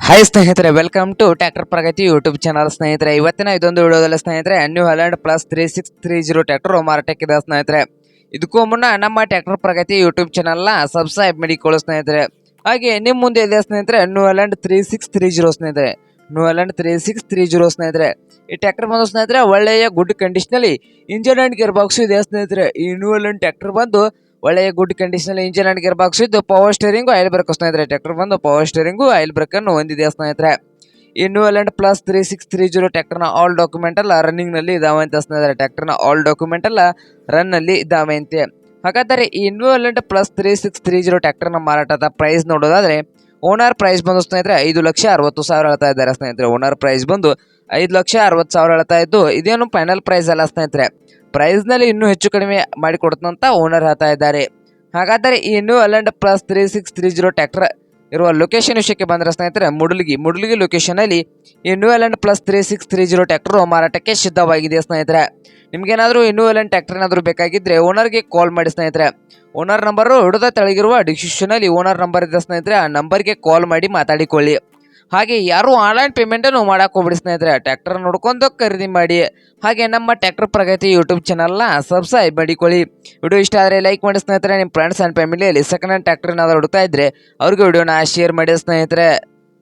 Hi ಸ್ನೇಹಿತರೆ welcome to tractor Pragati YouTube channel ಸ್ನೇಹಿತರೆ. ಇವತ್ತಿನ ಇದೊಂದು ವಿಡಿಯೋದಲ್ಲಿ ಸ್ನೇಹಿತರೆ New Holland plus three six three zero tractor ಮಾರಾಟಕ್ಕಿದೆ ಸ್ನೇಹಿತರೆ. ಇದಕ್ಕೂ ಮುನ್ನ ನಮ್ಮ ಟ್ಯಾಕ್ಟರ್ ಪ್ರಗತಿ ಯೂಟ್ಯೂಬ್ ಚಾನಲ್ನ ಸಬ್ಸ್ಕ್ರೈಬ್ ಮಾಡಿಕೊಳ್ಳು ಸ್ನೇಹಿತರೆ. ಹಾಗೆ ನಿಮ್ಮ ಮುಂದೆ ಇದೆ ಸ್ನೇಹಿತರೆ New Holland three six three zero ಸ್ನೇಹಿತರೆ. New Holland three six three zero ಸ್ನೇಹಿತರೆ. ಈ ಟ್ಯಾಕ್ಟರ್ ಬಂದು ಸ್ನೇಹಿತರೆ, ಒಳ್ಳೆಯ ಗುಡ್ ಕಂಡೀಷನಲ್ಲಿ ಇಂಜಿನ್ ಆ್ಯಂಡ್ ಗೇರ್ ಬಾಕ್ಸು ಇದೆ ಸ್ನೇಹಿತರೆ. ಈ ನ್ಯೂ ಹಲ್ಯಾಂಡ್ ಟ್ಯಾಕ್ಟರ್ ಬಂದು ಒಳ್ಳೆಯ good condition engine and gear box ಇದ್ದು ಪವರ್ ಸ್ಟೇರಿಂಗು ಆಯಿಲ್ ಬ್ರೇಕ್ ಸ್ನೇಹಿತರೆ ಟ್ರ್ಯಾಕ್ಟರ್ ಬಂದು ಪವರ್ ಸ್ಟೇರಿಂಗು ಆಯಿಲ್ ಬ್ರೇಕ್ ಅನ್ನು ಹೊಂದಿದೆ ಸ್ನೇಹಿತರೆ. New Holland plus three six three zero ಟ್ರ್ಯಾಕ್ಟರ್ನ ಆಲ್ ಡಾಕ್ಯುಮೆಂಟ್ ಎಲ್ಲ ರನ್ನಿಂಗ್ನಲ್ಲಿ ಇದಾವೆ ಅಂತ ಸ್ನೇಹಿತರೆ ಟ್ರ್ಯಾಕ್ಟರ್ನ ಆಲ್ ಡಾಕ್ಯುಮೆಂಟ್ ಎಲ್ಲ ರನ್ನಲ್ಲಿ ಇದಾವೆ ಅಂತೆ. ಹಾಗಾದರೆ ಈ Holland plus three six three zero ಟ್ಯಾಕ್ಟರ್ನ ಮಾರಾಟದ ಪ್ರೈಸ್ ನೋಡೋದಾದ್ರೆ ಓನರ್ ಪ್ರೈಸ್ ಬಂದು ಸ್ನೇಹಿತರೆ, ಐದು ಲಕ್ಷ ಅರವತ್ತು ಸಾವಿರ ಹೇಳ್ತಾ ಇದ್ದಾರೆ ಸ್ನೇಹಿತರೆ. ಓನರ್ ಪ್ರೈಸ್ ಬಂದು ಐದು ಲಕ್ಷ ಅರವತ್ತು ಸಾವಿರ ಹೇಳ್ತಾ ಇದ್ದು, ಇದೇನು ಫೈನಲ್ ಪ್ರೈಸ್ ಅಲ್ಲ ಸ್ನೇಹಿತರೆ. ಪ್ರೈಸ್ನಲ್ಲಿ ಇನ್ನೂ ಹೆಚ್ಚು ಕಡಿಮೆ ಮಾಡಿಕೊಡ್ತಂತ ಓನರ್ ಹೇಳ್ತಾ ಇದ್ದಾರೆ. ಹಾಗಾದರೆ ಈ New Holland plus three six three zero tractor ಇರುವ ಲೊಕೇಶನ್ ವಿಷಯಕ್ಕೆ ಬಂದರೆ ಸ್ನೇಹಿತರೆ, ಮುಡ್ಲಿಗಿ. ಮುಡ್ಲಿಗಿ ಲೊಕೇಶನಲ್ಲಿ ಈ New Holland plus three six three zero tractor ಮಾರಾಟಕ್ಕೆ ಸಿದ್ಧವಾಗಿದೆ ಸ್ನೇಹಿತರೆ. ನಿಮಗೇನಾದರೂ ಈ ನ್ಯೂ ಅಲೆಂಡ್ ಟ್ರ್ಯಾಕ್ಟರ್ ಏನಾದರೂ ಬೇಕಾಗಿದ್ದರೆ ಓನರ್ಗೆ ಕಾಲ್ ಮಾಡಿ ಸ್ನೇಹಿತರೆ. ಓನರ್ ನಂಬರು ಹಿಡಿದ ತೆಳಗಿರುವ ಡಿಸ್ಕ್ರಿಪ್ಷನಲ್ಲಿ ಓನರ್ ನಂಬರ್ ಇದೆ ಸ್ನೇಹಿತರೆ. ಆ ನಂಬರ್ಗೆ ಕಾಲ್ ಮಾಡಿ ಮಾತಾಡಿಕೊಳ್ಳಿ. ಹಾಗೆ ಯಾರು ಆನ್ಲೈನ್ ಪೇಮೆಂಟನ್ನು ಮಾಡಕ್ಕೆ ಹೋಗ್ಬಿಡಿ ಸ್ನೇಹಿತರೆ ಟ್ಯಾಕ್ಟರ್ ನೋಡ್ಕೊಂಡು ಖರೀದಿ ಮಾಡಿ. ಹಾಗೆ ನಮ್ಮ ಟ್ರ್ಯಾಕ್ಟರ್ ಪ್ರಗತಿ ಯೂಟ್ಯೂಬ್ ಚಾನಲ್ನ ಸಬ್ಸ್ಕ್ರೈಬ್ ಮಾಡಿಕೊಳ್ಳಿ. ವಿಡಿಯೋ ಇಷ್ಟ ಆದರೆ ಲೈಕ್ ಮಾಡಿ ಸ್ನೇಹಿತರೆ ನಿಮ್ಮ ಫ್ರೆಂಡ್ಸ್ ಆ್ಯಂಡ್ ಫ್ಯಾಮಿಲಿಯಲ್ಲಿ ಸೆಕೆಂಡ್ ಹ್ಯಾಂಡ್ ಟ್ರ್ಯಾಕ್ಟರ್ ಏನಾದರೂ ಹುಡುಕ್ತಾ ಇದ್ದರೆ ಅವ್ರಿಗೆ ವಿಡಿಯೋನ ಶೇರ್ ಮಾಡಿ ಸ್ನೇಹಿತರೆ.